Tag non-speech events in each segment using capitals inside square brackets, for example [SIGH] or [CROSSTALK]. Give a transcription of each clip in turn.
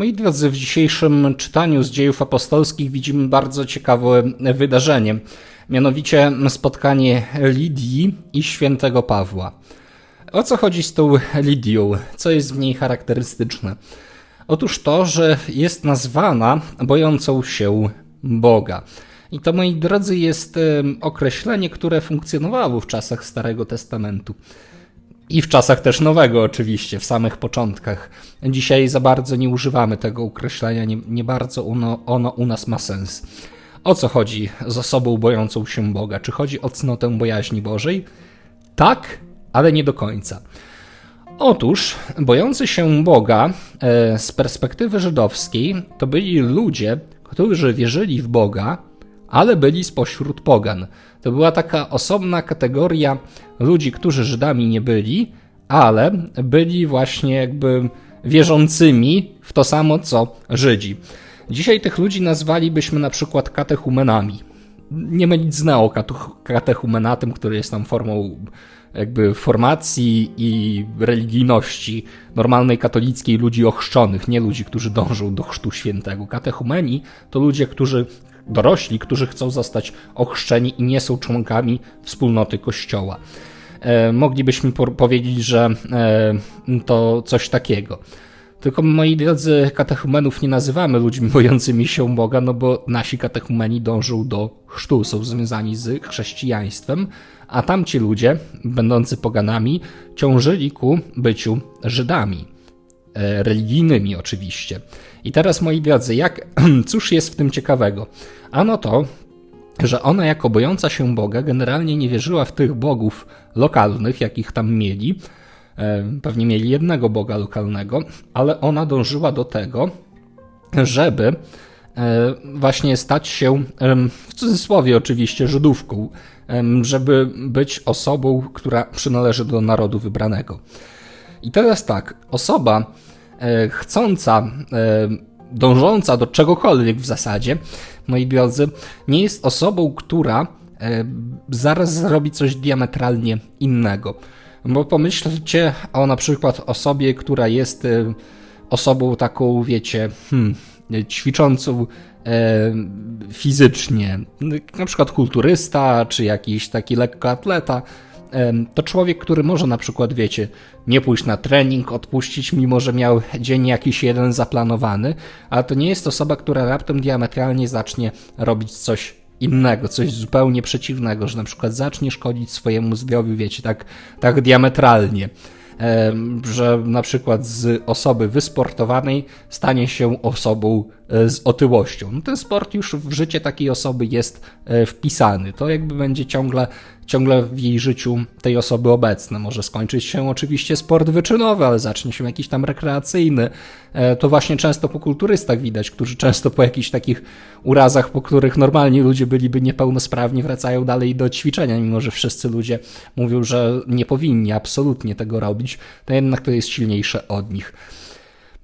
Moi drodzy, w dzisiejszym czytaniu z dziejów apostolskich widzimy bardzo ciekawe wydarzenie, mianowicie spotkanie Lidii i świętego Pawła. O co chodzi z tą Lidią? Co jest w niej charakterystyczne? Otóż to, że jest nazwana bojącą się Boga. I to, moi drodzy, jest określenie, które funkcjonowało w czasach Starego Testamentu. I w czasach też nowego, oczywiście, w samych początkach. Dzisiaj za bardzo nie używamy tego określenia, nie, nie bardzo ono, ono u nas ma sens. O co chodzi z osobą bojącą się Boga? Czy chodzi o cnotę bojaźni Bożej? Tak, ale nie do końca. Otóż bojący się Boga e, z perspektywy żydowskiej to byli ludzie, którzy wierzyli w Boga, ale byli spośród pogan. To była taka osobna kategoria ludzi, którzy Żydami nie byli, ale byli właśnie jakby wierzącymi w to samo co Żydzi. Dzisiaj tych ludzi nazwalibyśmy na przykład katechumenami. Nie mylić z neokatechumenatem, który jest tam formą jakby formacji i religijności normalnej katolickiej ludzi ochrzczonych, nie ludzi, którzy dążą do chrztu świętego. Katechumeni to ludzie, którzy dorośli, którzy chcą zostać ochrzczeni i nie są członkami wspólnoty Kościoła. E, moglibyśmy po powiedzieć, że e, to coś takiego. Tylko moi drodzy, katechumenów nie nazywamy ludźmi [LAUGHS] bojącymi się Boga, no bo nasi katechumeni dążą do chrztu, są związani z chrześcijaństwem, a tamci ludzie, będący poganami, ciążyli ku byciu Żydami. E, religijnymi oczywiście. I teraz, moi drodzy, jak, [CLEARS THROAT] cóż jest w tym ciekawego? Ano to, że ona jako bojąca się Boga generalnie nie wierzyła w tych bogów lokalnych, jakich tam mieli. E, pewnie mieli jednego Boga lokalnego, ale ona dążyła do tego, żeby e, właśnie stać się, w cudzysłowie oczywiście, Żydówką, żeby być osobą, która przynależy do narodu wybranego. I teraz tak, osoba chcąca, e, dążąca do czegokolwiek w zasadzie, moi drodzy, nie jest osobą, która e, zaraz zrobi coś diametralnie innego. Bo pomyślcie o na przykład osobie, która jest osobą taką, wiecie, hmm, ćwiczącą e, fizycznie, na przykład kulturysta, czy jakiś taki lekkoatleta, to człowiek, który może na przykład, wiecie, nie pójść na trening, odpuścić, mimo że miał dzień jakiś jeden zaplanowany, ale to nie jest osoba, która raptem diametralnie zacznie robić coś innego, coś zupełnie przeciwnego, że na przykład zacznie szkodzić swojemu zdrowiu, wiecie, tak, tak diametralnie. Że na przykład z osoby wysportowanej stanie się osobą z otyłością. No ten sport już w życie takiej osoby jest e, wpisany. To jakby będzie ciągle ciągle w jej życiu tej osoby obecne. Może skończyć się oczywiście sport wyczynowy, ale zacznie się jakiś tam rekreacyjny. E, to właśnie często po kulturystach widać, którzy często po jakichś takich urazach, po których normalni ludzie byliby niepełnosprawni, wracają dalej do ćwiczenia, mimo że wszyscy ludzie mówią, że nie powinni absolutnie tego robić, to jednak to jest silniejsze od nich.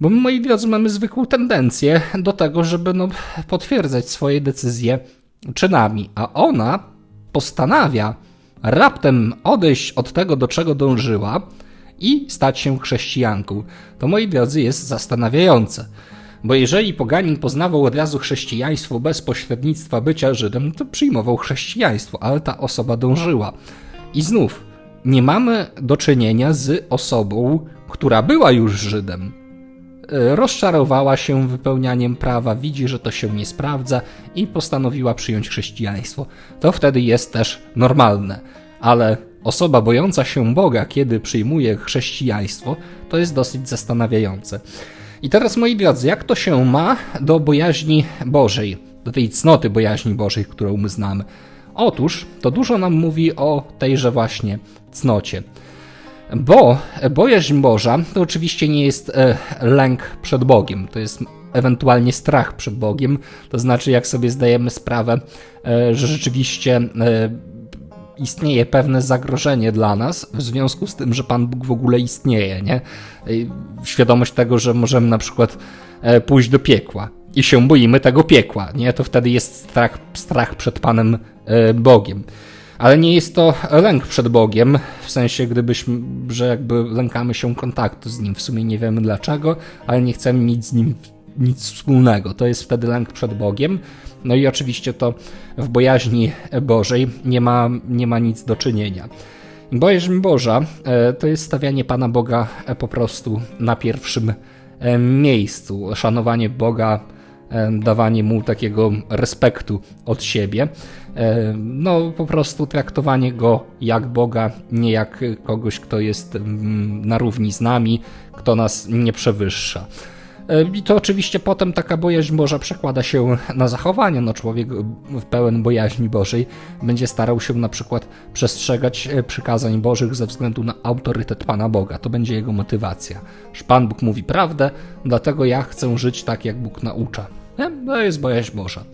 Bo my, moi drodzy, mamy zwykłą tendencję do tego, żeby no, potwierdzać swoje decyzje czynami, a ona postanawia raptem odejść od tego, do czego dążyła i stać się chrześcijanką. To, moi drodzy, jest zastanawiające. Bo jeżeli poganin poznawał od razu chrześcijaństwo bez pośrednictwa bycia Żydem, to przyjmował chrześcijaństwo, ale ta osoba dążyła. I znów, nie mamy do czynienia z osobą, która była już Żydem. E, rozczarowała się wypełnianiem prawa, widzi, że to się nie sprawdza i postanowiła przyjąć chrześcijaństwo. To wtedy jest też normalne, ale osoba bojąca się Boga, kiedy przyjmuje chrześcijaństwo, to jest dosyć zastanawiające. I teraz, moi drodzy, jak to się ma do bojaźni Bożej, do tej cnoty bojaźni Bożej, którą my znamy? Otóż to dużo nam mówi o tejże właśnie cnocie. Bo bojaźń Boża to oczywiście nie jest e, lęk przed Bogiem, to jest ewentualnie strach przed Bogiem. To znaczy, jak sobie zdajemy sprawę, e, że rzeczywiście e, istnieje pewne zagrożenie dla nas w związku z tym, że Pan Bóg w ogóle istnieje, nie? Świadomość tego, że możemy na przykład pójść do piekła i się boimy tego piekła, nie? To wtedy jest strach, strach przed Panem Bogiem. Ale nie jest to lęk przed Bogiem, w sensie gdybyśmy, że jakby lękamy się kontaktu z Nim. W sumie nie wiemy dlaczego, ale nie chcemy mieć z Nim nic wspólnego. To jest wtedy lęk przed Bogiem. No i oczywiście to w bojaźni Bożej nie ma, nie ma nic do czynienia. Bojaźń Boża e, to jest stawianie Pana Boga e, po prostu na pierwszym e, miejscu. Szanowanie Boga, dawanie mu takiego respektu od siebie. No, po prostu traktowanie go jak Boga, nie jak kogoś, kto jest mm, na równi z nami, kto nas nie przewyższa. E, I to oczywiście potem taka bojaźń Boża przekłada się na zachowanie. No człowiek pełen bojaźni Bożej będzie starał się na przykład przestrzegać e, przykazań Bożych ze względu na autorytet Pana Boga. To będzie jego motywacja. Że Pan Bóg mówi prawdę, dlatego ja chcę żyć tak, jak Bóg naucza. To jest bojaźń Boża.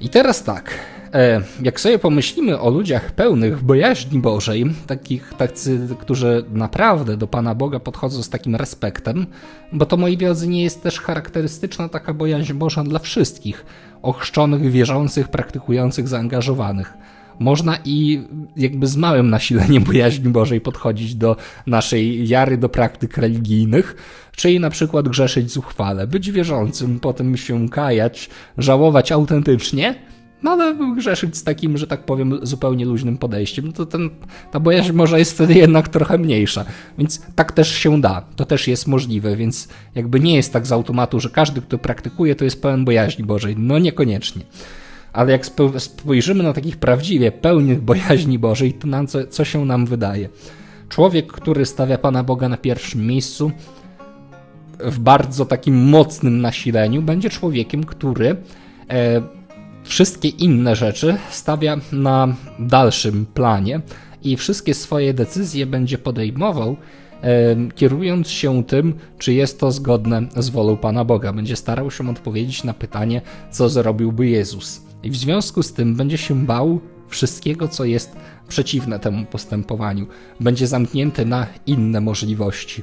I teraz tak, E, jak sobie pomyślimy o ludziach pełnych bojaźni Bożej, takich tacy, którzy naprawdę do Pana Boga podchodzą z takim respektem, bo to moi drodzy nie jest też charakterystyczna taka bojaźń Boża dla wszystkich ochrzczonych, wierzących, praktykujących, zaangażowanych. Można i jakby z małym nasileniem [LAUGHS] bojaźni Bożej podchodzić do naszej wiary, do praktyk religijnych, czyli na przykład grzeszyć zuchwale, być wierzącym, potem się kajać, żałować autentycznie, no ale grzeszyć z takim, że tak powiem, zupełnie luźnym podejściem, no to ten, ta bojaźń może jest wtedy jednak trochę mniejsza. Więc tak też się da, to też jest możliwe, więc jakby nie jest tak z automatu, że każdy, kto praktykuje, to jest pełen bojaźni Bożej. No niekoniecznie. Ale jak spojrzymy na takich prawdziwie pełnych bojaźni Bożej, to nam co, co się nam wydaje? Człowiek, który stawia Pana Boga na pierwszym miejscu, w bardzo takim mocnym nasileniu, będzie człowiekiem, który e, wszystkie inne rzeczy stawia na dalszym planie i wszystkie swoje decyzje będzie podejmował, kierując się tym, czy jest to zgodne z wolą Pana Boga. Będzie starał się odpowiedzieć na pytanie, co zrobiłby Jezus. I w związku z tym będzie się bał wszystkiego, co jest przeciwne temu postępowaniu. Będzie zamknięty na inne możliwości.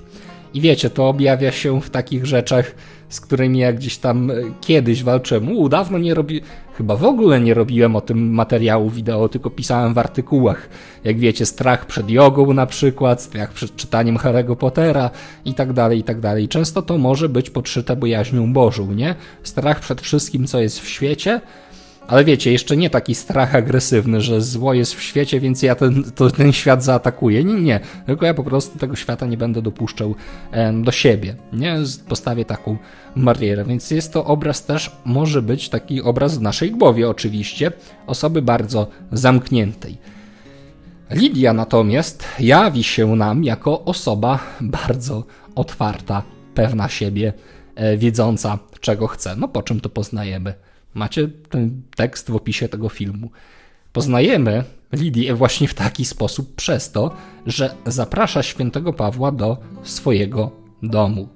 I wiecie, to objawia się w takich rzeczach, z którymi jak gdzieś tam e, kiedyś walczyłem. U, dawno nie robi, chyba w ogóle nie robiłem o tym materiału wideo, tylko pisałem w artykułach. Jak wiecie, strach przed jogą na przykład, strach przed czytaniem Harry'ego Pottera i tak dalej, i tak dalej. Często to może być podszyte bojaźnią Bożą, nie? Strach przed wszystkim, co jest w świecie, ale wiecie, jeszcze nie taki strach agresywny, że zło jest w świecie, więc ja ten, to, ten świat zaatakuję. Nie, nie. Tylko ja po prostu tego świata nie będę dopuszczał do siebie. Nie? Postawię taką barierę. Więc jest to obraz też, może być taki obraz w naszej głowie oczywiście, osoby bardzo zamkniętej. Lidia natomiast jawi się nam jako osoba bardzo otwarta, pewna siebie, e, wiedząca czego chce. No po czym to poznajemy? Macie ten tekst w opisie tego filmu. Poznajemy Lidię właśnie w taki sposób przez to, że zaprasza świętego Pawła do swojego domu.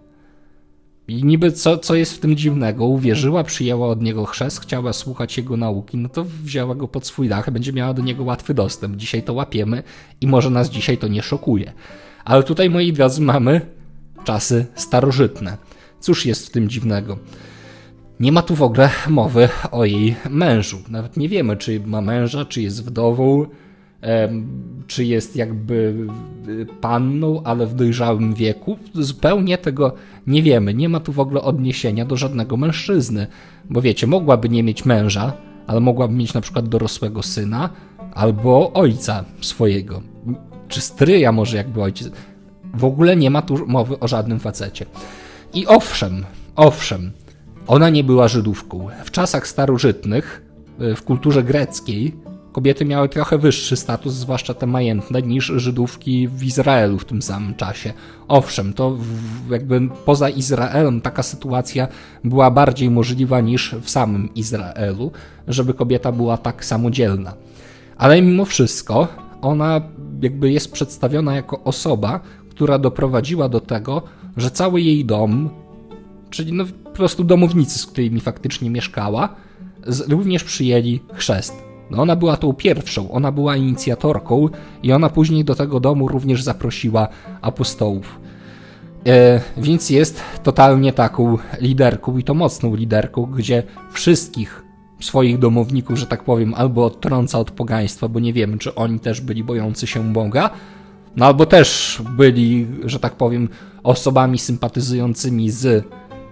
I niby co, co jest w tym dziwnego? Uwierzyła, przyjęła od niego chrzest, chciała słuchać jego nauki, no to wzięła go pod swój dach, będzie miała do niego łatwy dostęp. Dzisiaj to łapiemy i może nas dzisiaj to nie szokuje. Ale tutaj, moi drodzy, mamy czasy starożytne. Cóż jest w tym dziwnego? Nie ma tu w ogóle mowy o jej mężu. Nawet nie wiemy, czy ma męża, czy jest wdową, czy jest jakby y, panną, ale w dojrzałym wieku. Zupełnie tego nie wiemy. Nie ma tu w ogóle odniesienia do żadnego mężczyzny. Bo wiecie, mogłaby nie mieć męża, ale mogłaby mieć na przykład dorosłego syna albo ojca swojego. Czy stryja może jakby ojciec. W ogóle nie ma tu mowy o żadnym facecie. I owszem, owszem, ona nie była Żydówką. W czasach starożytnych, y, w kulturze greckiej, kobiety miały trochę wyższy status, zwłaszcza te majętne, niż Żydówki w Izraelu w tym samym czasie. Owszem, to jakby poza Izraelem taka sytuacja była bardziej możliwa niż w samym Izraelu, żeby kobieta była tak samodzielna. Ale mimo wszystko ona jakby jest przedstawiona jako osoba, która doprowadziła do tego, że cały jej dom, czyli no po prostu domownicy, z którymi faktycznie mieszkała, również przyjęli chrzest. No ona była tą pierwszą, ona była inicjatorką i ona później do tego domu również zaprosiła apostołów. E, więc jest totalnie taką liderką i to mocną liderką, gdzie wszystkich swoich domowników, że tak powiem, albo odtrąca od pogaństwa, bo nie wiemy, czy oni też byli bojący się Boga, no albo też byli, że tak powiem, osobami sympatyzującymi z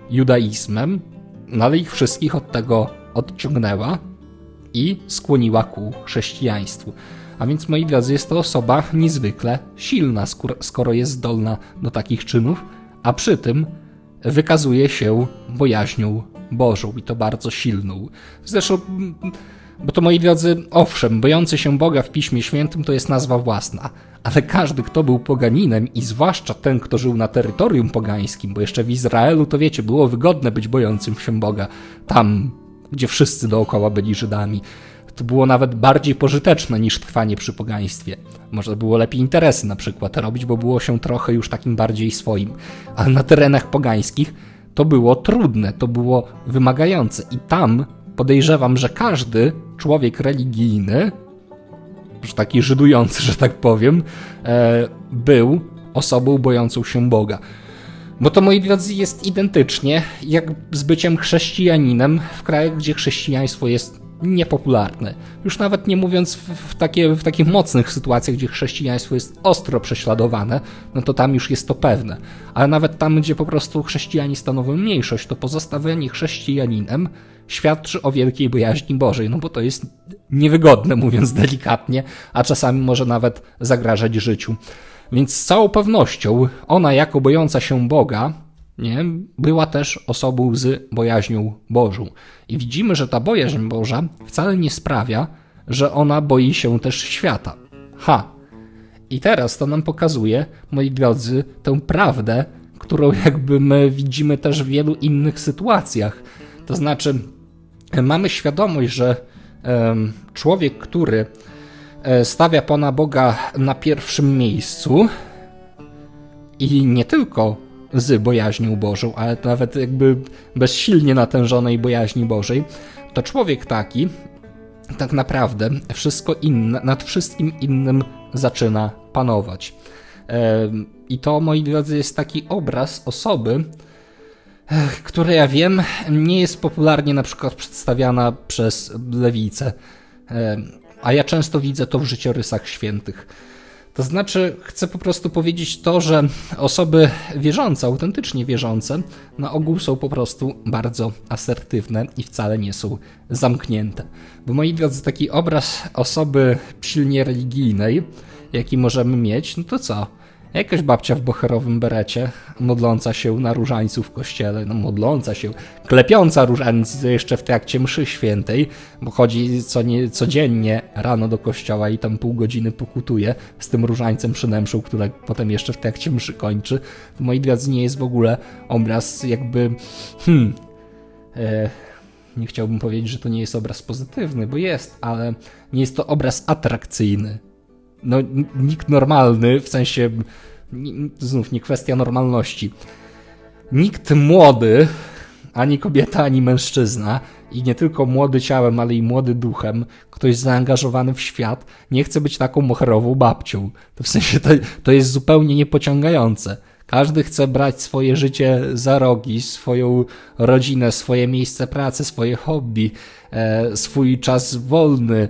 judaizmem, no ale ich wszystkich od tego odciągnęła i skłoniła ku chrześcijaństwu. A więc, moi drodzy, jest to osoba niezwykle silna, skoro jest zdolna do takich czynów, a przy tym wykazuje się bojaźnią Bożą i to bardzo silną. Zresztą, bo to moi drodzy, owszem, bojący się Boga w Piśmie Świętym to jest nazwa własna, ale każdy, kto był poganinem i zwłaszcza ten, kto żył na terytorium pogańskim, bo jeszcze w Izraelu, to wiecie, było wygodne być bojącym się Boga, tam, gdzie wszyscy dookoła byli Żydami. To było nawet bardziej pożyteczne niż trwanie przy pogaństwie. Można było lepiej interesy na przykład robić, bo było się trochę już takim bardziej swoim. Ale na terenach pogańskich to było trudne, to było wymagające i tam podejrzewam, że każdy człowiek religijny, taki żydujący, że tak powiem, e, był osobą bojącą się Boga. Bo to, moi drodzy, jest identycznie jak z byciem chrześcijaninem w krajach, gdzie chrześcijaństwo jest niepopularne. Już nawet nie mówiąc w, w, takie, w takich mocnych sytuacjach, gdzie chrześcijaństwo jest ostro prześladowane, no to tam już jest to pewne. Ale nawet tam, gdzie po prostu chrześcijanie stanowią mniejszość, to pozostawienie chrześcijaninem świadczy o wielkiej bojaźni Bożej, no bo to jest niewygodne, mówiąc delikatnie, a czasami może nawet zagrażać życiu. Więc z całą pewnością ona, jako bojąca się Boga, nie, była też osobą z bojaźnią Bożą. I widzimy, że ta bojaźń Boża wcale nie sprawia, że ona boi się też świata. Ha! I teraz to nam pokazuje, moi drodzy, tę prawdę, którą jakby my widzimy też w wielu innych sytuacjach. To znaczy, mamy świadomość, że człowiek, który e, stawia Pana Boga na pierwszym miejscu i nie tylko z bojaźnią Bożą, ale nawet jakby bezsilnie natężonej bojaźni Bożej, to człowiek taki tak naprawdę wszystko inne, nad wszystkim innym zaczyna panować. I to, moi drodzy, jest taki obraz osoby, która ja wiem, nie jest popularnie na przykład przedstawiana przez lewicę. A ja często widzę to w życiorysach świętych. To znaczy, chcę po prostu powiedzieć to, że osoby wierzące, autentycznie wierzące, na ogół są po prostu bardzo asertywne i wcale nie są zamknięte. Bo moi drodzy, taki obraz osoby silnie religijnej, jaki możemy mieć, no to co? Jakaś babcia w bocherowym berecie, modląca się na różańcu w kościele, no modląca się, klepiąca różańc jeszcze w trakcie mszy świętej, bo chodzi co nie, codziennie rano do kościoła i tam pół godziny pokutuje z tym różańcem przynęmszą, które potem jeszcze w trakcie mszy kończy. Moi drodzy, nie jest w ogóle obraz jakby, hmm, e, nie chciałbym powiedzieć, że to nie jest obraz pozytywny, bo jest, ale nie jest to obraz atrakcyjny no, nikt normalny, w sensie znów nie kwestia normalności. Nikt młody, ani kobieta, ani mężczyzna, i nie tylko młody ciałem, ale i młody duchem, ktoś zaangażowany w świat, nie chce być taką moherową babcią. To w sensie to, to jest zupełnie niepociągające. Każdy chce brać swoje życie za rogi, swoją rodzinę, swoje miejsce pracy, swoje hobby, e, swój czas wolny,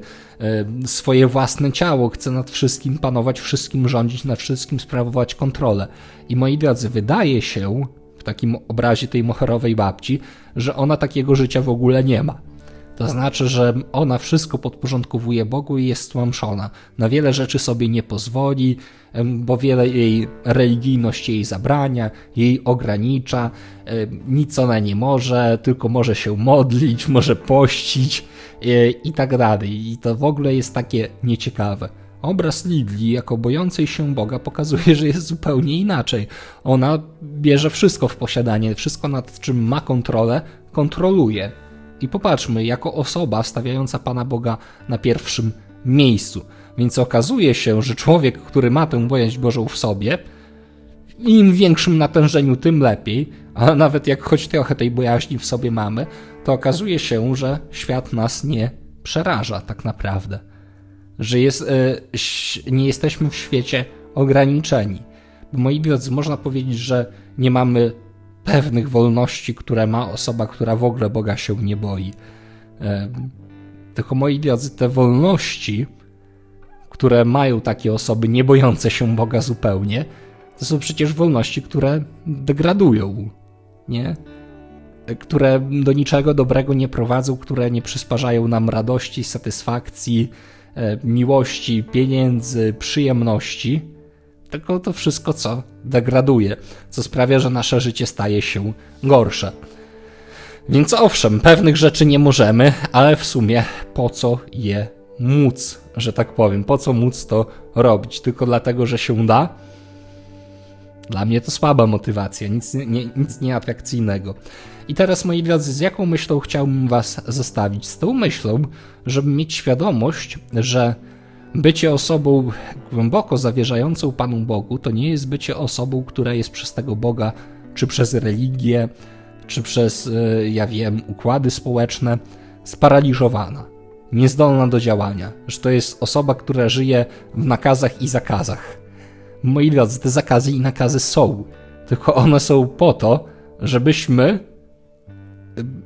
swoje własne ciało, chce nad wszystkim panować, wszystkim rządzić, nad wszystkim sprawować kontrolę. I moi drodzy, wydaje się, w takim obrazie tej moherowej babci, że ona takiego życia w ogóle nie ma. To znaczy, że ona wszystko podporządkowuje Bogu i jest stłamszona. Na wiele rzeczy sobie nie pozwoli, bo wiele jej religijność jej zabrania, jej ogranicza, nic ona nie może, tylko może się modlić, [LAUGHS] może pościć e, i tak dalej. I to w ogóle jest takie nieciekawe. Obraz Lidli jako bojącej się Boga pokazuje, że jest zupełnie inaczej. Ona bierze wszystko w posiadanie, wszystko nad czym ma kontrolę, kontroluje i popatrzmy, jako osoba stawiająca Pana Boga na pierwszym miejscu. Więc okazuje się, że człowiek, który ma tę bojaźń Bożą w sobie, im większym natężeniu, tym lepiej, a nawet jak choć trochę tej bojaźni w sobie mamy, to okazuje się, że świat nas nie przeraża tak naprawdę. Że jest, yy, nie jesteśmy w świecie ograniczeni. Bo moi drodzy, można powiedzieć, że nie mamy pewnych wolności, które ma osoba, która w ogóle Boga się nie boi. Tylko moi drodzy, te wolności, które mają takie osoby nie bojące się Boga zupełnie, to są przecież wolności, które degradują, nie? które do niczego dobrego nie prowadzą, które nie przysparzają nam radości, satysfakcji, miłości, pieniędzy, przyjemności, tylko to wszystko, co degraduje, co sprawia, że nasze życie staje się gorsze. Więc owszem, pewnych rzeczy nie możemy, ale w sumie po co je móc, że tak powiem, po co móc to robić? Tylko dlatego, że się da? Dla mnie to słaba motywacja, nic, nie, nic nieatrakcyjnego. I teraz, moi drodzy, z jaką myślą chciałbym Was zostawić? Z tą myślą, żeby mieć świadomość, że bycie osobą głęboko zawierzającą Panu Bogu to nie jest bycie osobą, która jest przez tego Boga, czy przez religię, czy przez, e, ja wiem, układy społeczne sparaliżowana, niezdolna do działania, że to jest osoba, która żyje w nakazach i zakazach. Moi drodzy, te zakazy i nakazy są, tylko one są po to, żebyśmy,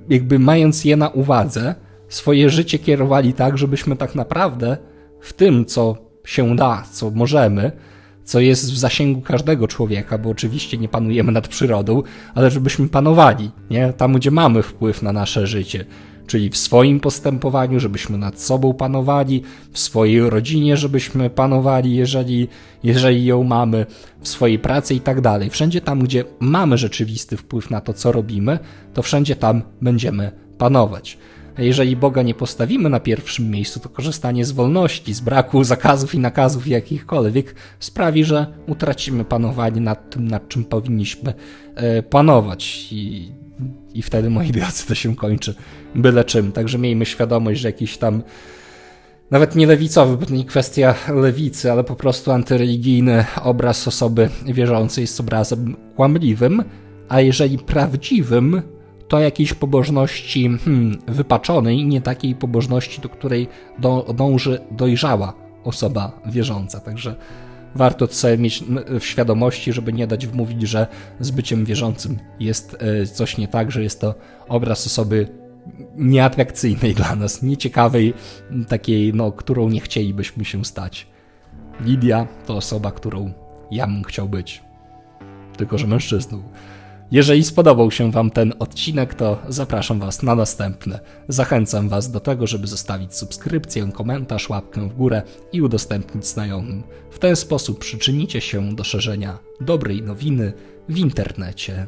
jakby mając je na uwadze, swoje życie kierowali tak, żebyśmy tak naprawdę w tym, co się da, co możemy, co jest w zasięgu każdego człowieka, bo oczywiście nie panujemy nad przyrodą, ale żebyśmy panowali, nie? Tam, gdzie mamy wpływ na nasze życie, czyli w swoim postępowaniu, żebyśmy nad sobą panowali, w swojej rodzinie, żebyśmy panowali, jeżeli, jeżeli ją mamy, w swojej pracy i tak dalej. Wszędzie tam, gdzie mamy rzeczywisty wpływ na to, co robimy, to wszędzie tam będziemy panować. Jeżeli Boga nie postawimy na pierwszym miejscu, to korzystanie z wolności, z braku zakazów i nakazów jakichkolwiek sprawi, że utracimy panowanie nad tym, nad czym powinniśmy e, panować. I, I wtedy, moi drodzy, to się kończy byle czym. Także miejmy świadomość, że jakiś tam nawet nie lewicowy, bo to nie kwestia lewicy, ale po prostu antyreligijny obraz osoby wierzącej jest obrazem kłamliwym, a jeżeli prawdziwym, to jakiejś pobożności hmm, wypaczonej, nie takiej pobożności, do której do, dąży dojrzała osoba wierząca. Także warto to sobie mieć w świadomości, żeby nie dać wmówić, że z byciem wierzącym jest e, coś nie tak, że jest to obraz osoby nieatrakcyjnej dla nas, nieciekawej, takiej, no, którą nie chcielibyśmy się stać. Lidia to osoba, którą ja bym chciał być. Tylko, że mężczyzną. Jeżeli spodobał się Wam ten odcinek, to zapraszam Was na następne. Zachęcam Was do tego, żeby zostawić subskrypcję, komentarz, łapkę w górę i udostępnić znajomym. W ten sposób przyczynicie się do szerzenia dobrej nowiny w internecie.